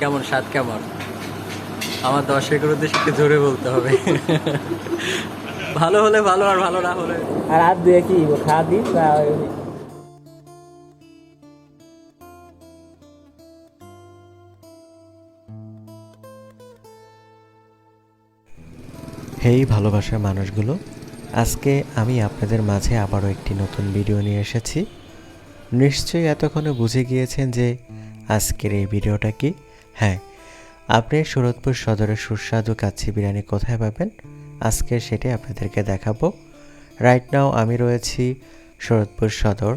কেমন স্বাদ কেমন? আমার দর্শকের উদ্দেশ্যে একটু জোরে বলতে হবে। ভালো হলে ভালো আর ভালো না হলে আর হাত দিয়ে কি খাওয়া দিন হেই ভালোবাসার মানুষগুলো, আজকে আমি আপনাদের মাঝে আবারও একটি নতুন ভিডিও নিয়ে এসেছি। নিশ্চয়ই এতক্ষণে বুঝে গিয়েছেন যে আজকের এই ভিডিওটা কি। হ্যাঁ আপনি সুরতপুর সদরের সুস্বাদু কাচ্চি বিরিয়ানি কোথায় পাবেন? আজকে সেটাই আপনাদেরকে দেখাবো। রাইট নাও আমি রয়েছি শরৎপুর সদর,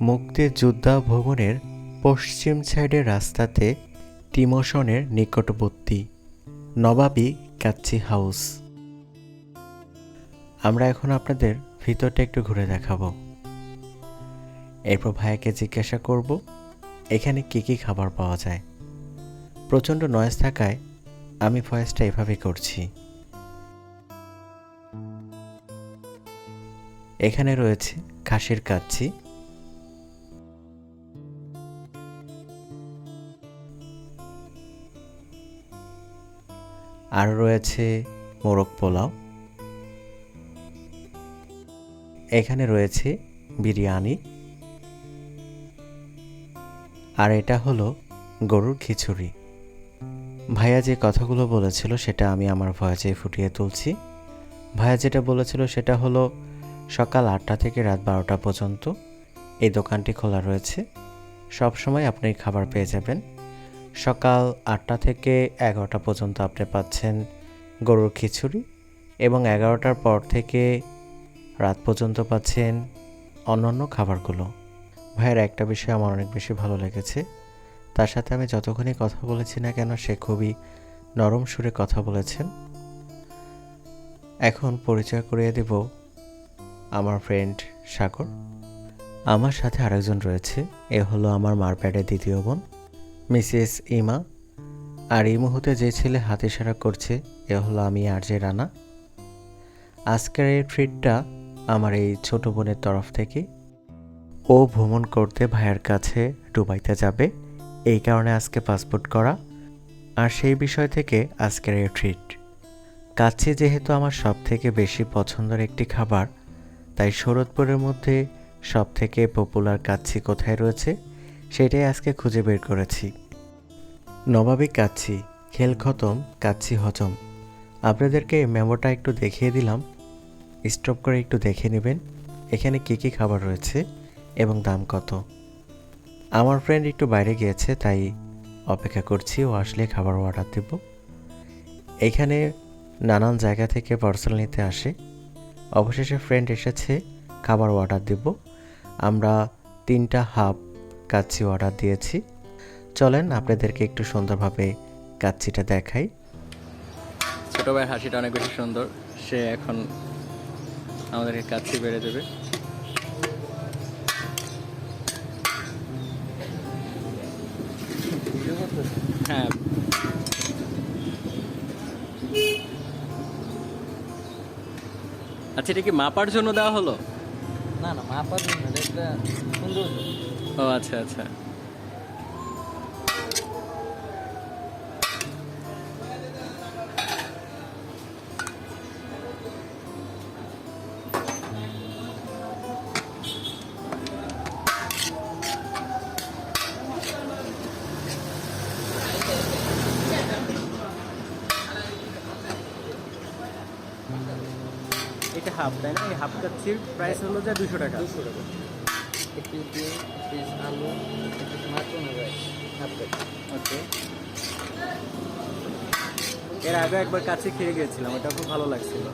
মুক্তিযোদ্ধা ভবনের পশ্চিম সাইডের রাস্তাতে টিমোশনের নিকটবর্তী নবাবী কাচ্চি হাউস। আমরা এখন আপনাদের ভিতরটা একটু ঘুরে দেখাবো। এরপর ভাইয়াকে জিজ্ঞাসা করব, এখানে কি কি খাবার পাওয়া যায়? প্রচণ্ড নয়েজ থাকায় আমি ভয়েসটা এভাবে করছি। এখানে রয়েছে খাসির কাচ্ছি। আর রয়েছে মোরগ পোলাও। এখানে রয়েছে বিরিয়ানি আর এটা হলো গরুর খিচুড়ি। ভাইয়া যে কথাগুলো বলেছিল সেটা আমি আমার ভয়েসে ফুটিয়ে তুলছি। ভাইয়া যেটা বলেছিল সেটা হলো সকাল আটটা থেকে রাত বারোটা পর্যন্ত এই দোকানটি খোলা রয়েছে। সব সময় আপনি খাবার পেয়ে যাবেন। সকাল আটটা থেকে এগারোটা পর্যন্ত আপনি পাচ্ছেন গরুর খিচুড়ি এবং এগারোটার পর থেকে রাত পর্যন্ত পাচ্ছেন অন্যান্য খাবারগুলো। ভাইয়ের একটা বিষয় আমার অনেক বেশি ভালো লেগেছে। তার সাথে আমি যতক্ষণই কথা বলেছি না কেন, সে খুবই নরম সুরে কথা বলেছেন। এখন পরিচয় করিয়ে দেব আমার ফ্রেন্ড সাগর। আমার সাথে আরেকজন রয়েছে, এ হলো আমার মারপ্যাডের দ্বিতীয় বোন, মিসেস ইমা। আর এই মুহূর্তে যে ছেলে হাতে ইশারা করছে, এ হলো আমি আর যে রানা। আজকের এই ট্রিটটা আমার এই ছোট বোনের তরফ থেকে। ও ভ্রমণ করতে ভাইয়ের কাছে ডুবাইতে যাবে। এই কারণে আজকে পাসপোর্ট করা। আর সেই বিষয় থেকে আজকের এই ট্রিট। কাচ্চি যেহেতু আমার সব থেকে বেশি পছন্দের একটি খাবার, তাই শরৎপুরের মধ্যে সব থেকে পপুলার কাচ্ছি কোথায় রয়েছে, সেটাই আজকে খুঁজে বের করেছি। নবাবী কাচ্ছি খেল খতম কাচ্ছি হজম। আপনাদেরকে মেমোটা একটু দেখিয়ে দিলাম। স্টপ করে একটু দেখে নেবেন, এখানে কী কী খাবার রয়েছে এবং দাম কত। আমার ফ্রেন্ড একটু বাইরে গিয়েছে, তাই অপেক্ষা করছি, ও আসলে খাবার অর্ডার দেব। এখানে নানান জায়গা থেকে পার্সেল নিতে আসে। অবশেষে ফ্রেন্ড এসেছে, খাবার অর্ডার দেব। আমরা তিনটা হাফ কাচ্চি অর্ডার দিয়েছি। চলেন, আপনাদেরকে একটু সুন্দরভাবে কাচ্চিটা দেখাই। ছোট ভাইয়ের হাসিটা অনেক বেশি সুন্দর। সে এখন আমাদেরকে কাছে বেড়ে দেবে। হ্যাঁ। আচ্ছা এটা কি মাপার জন্য দেওয়া হলো? না না মাপার জন্য এটা সুন্দর। ও আচ্ছা আচ্ছা। এটা হাফ তাই না? এই হাফ কাচ্ছির প্রাইস হলো যে দুশো টাকা। দুশো টাকা। একটু দিয়ে পিস আলু একটু মাত্র নেবে ওকে এর আগে একবার কাছে খেয়ে গিয়েছিলাম ওটা খুব ভালো লাগছিল।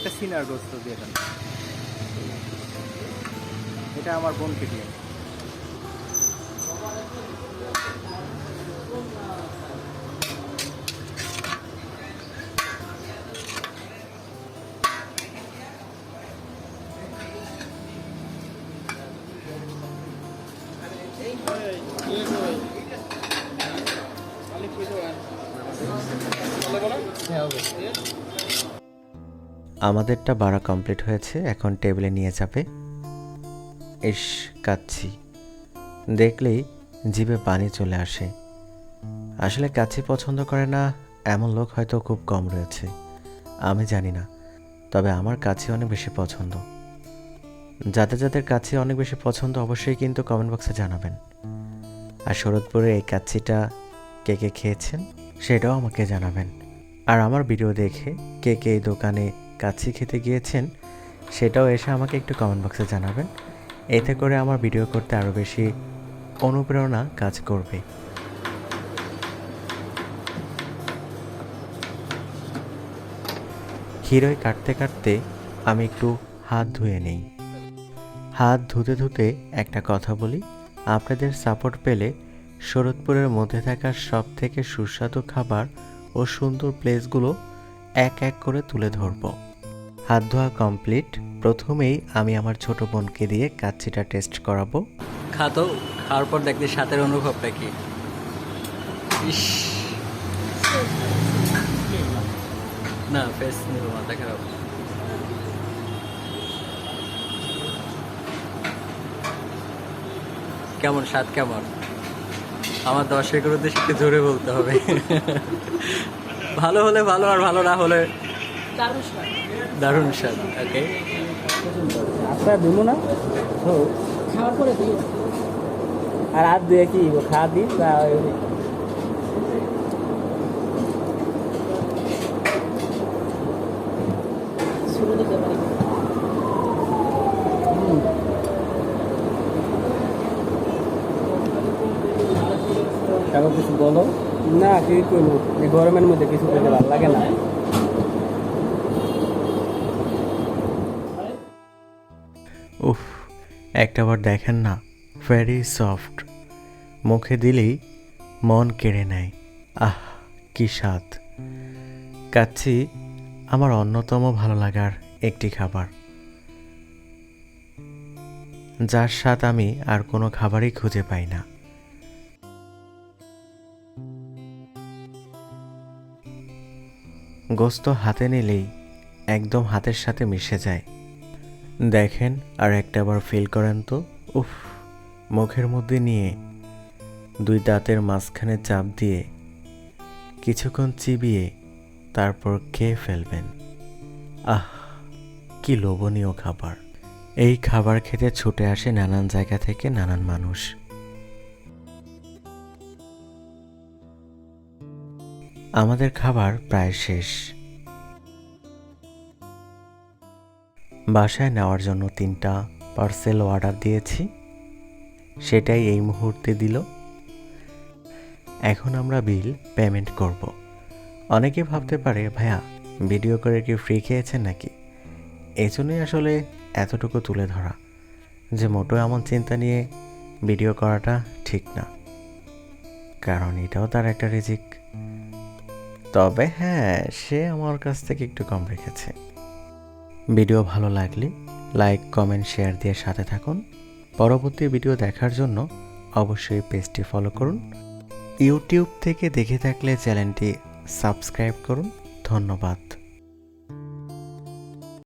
একটা সিনার রোস্ত দিয়ে দেন এটা আমার বোনকে দিয়ে হ্যাঁ, Yeah, okay. আমাদেরটা বাড়া কমপ্লিট হয়েছে, এখন টেবিলে নিয়ে যাবে। ইস, কাচ্ছি। দেখলেই জিভে পানি চলে আসে। আসলে কাচ্ছি পছন্দ করে না, এমন লোক হয়তো খুব কম রয়েছে। আমি জানি না, তবে আমার কাছে অনেক বেশি পছন্দ। যাদের যাদের কাছে অনেক বেশি পছন্দ, অবশ্যই কিন্তু কমেন্ট বক্সে জানাবেন। আর শরৎপুরে এই কাচ্ছিটা কে কে খেয়েছেন, সেটাও আমাকে জানাবেন। আর আমার ভিডিও দেখে কে কে এই দোকানে কাচ্ছি খেতে গিয়েছেন, সেটাও এসে আমাকে একটু কমেন্ট বক্সে জানাবেন। এতে করে আমার ভিডিও করতে আরও বেশি অনুপ্রেরণা কাজ করবে। হিরোয় কাটতে কাটতে আমি একটু হাত ধুয়ে নেই। হাত ধুতে ধুতে একটা কথা বলি, আপনাদের সাপোর্ট পেলে শরৎপুরের মধ্যে থাকা সব থেকে সুস্বাদু খাবার ও সুন্দর প্লেসগুলো এক এক করে তুলে ধরব। হাত ধোয়া কমপ্লিট প্রথমেই আমি আমার ছোট বোনকে দিয়ে কাচ্ছিটা টেস্ট করাবো। খাতো খাওয়ার পর দেখতে স্বাদের অনুভবটা কি? ইস। না ফেস মাথা খারাপ কেমন, স্বাদ কেমন? আমার দর্শকের উদ্দেশ্যে জোরে বলতে হবে। ভালো হলে ভালো আর ভালো না হলে দারুণ স্বাদ। ওকে আপনার দিব না? তো খাওয়ার পরে আর হাত দিয়ে কি খাওয়া দিই ওই- কিছু বলো? না কি করব? এই গরমের মধ্যে কিছু করতে ভালো লাগে না? উফ একটাবার দেখেন না ভেরি সফট মুখে দিলেই মন কেড়ে নেয়। আহ, কি স্বাদ। কাচ্ছি আমার অন্যতম ভালো লাগার একটি খাবার। যার স্বাদ আমি আর কোনো খাবারই খুঁজে পাই না। গোস্ত হাতে নিলেই একদম হাতের সাথে মিশে যায়। দেখেন আর একটাবার ফিল করেন তো। উফ, মুখের মধ্যে নিয়ে দুই দাঁতের মাঝখানে চাপ দিয়ে কিছুক্ষণ চিবিয়ে তারপর খেয়ে ফেলবেন। আহ, কি লোভনীয় খাবার। এই খাবার খেতে ছুটে আসে নানান জায়গা থেকে নানান মানুষ। আমাদের খাবার প্রায় শেষ। বাসায় নেওয়ার জন্য তিনটা পার্সেল অর্ডার দিয়েছি। সেটাই এই মুহূর্তে দিল। এখন আমরা বিল পেমেন্ট করব। অনেকে ভাবতে পারে, ভাইয়া, ভিডিও করে কি ফ্রি খেয়েছেন নাকি? এই জন্যই আসলে এতটুকু তুলে ধরা, যে মোটো এমন চিন্তা নিয়ে ভিডিও করাটা ঠিক না। কারণ এটাও তার একটা রিজিক। তবে হ্যাঁ সে আমার কাছ থেকে একটু কম রেখেছে। ভিডিও ভালো লাগলে লাইক, কমেন্ট, শেয়ার দিয়ে সাথে থাকুন। পরবর্তী ভিডিও দেখার জন্য অবশ্যই পেজটি ফলো করুন। ইউটিউব থেকে দেখে থাকলে চ্যানেলটি সাবস্ক্রাইব করুন। ধন্যবাদ।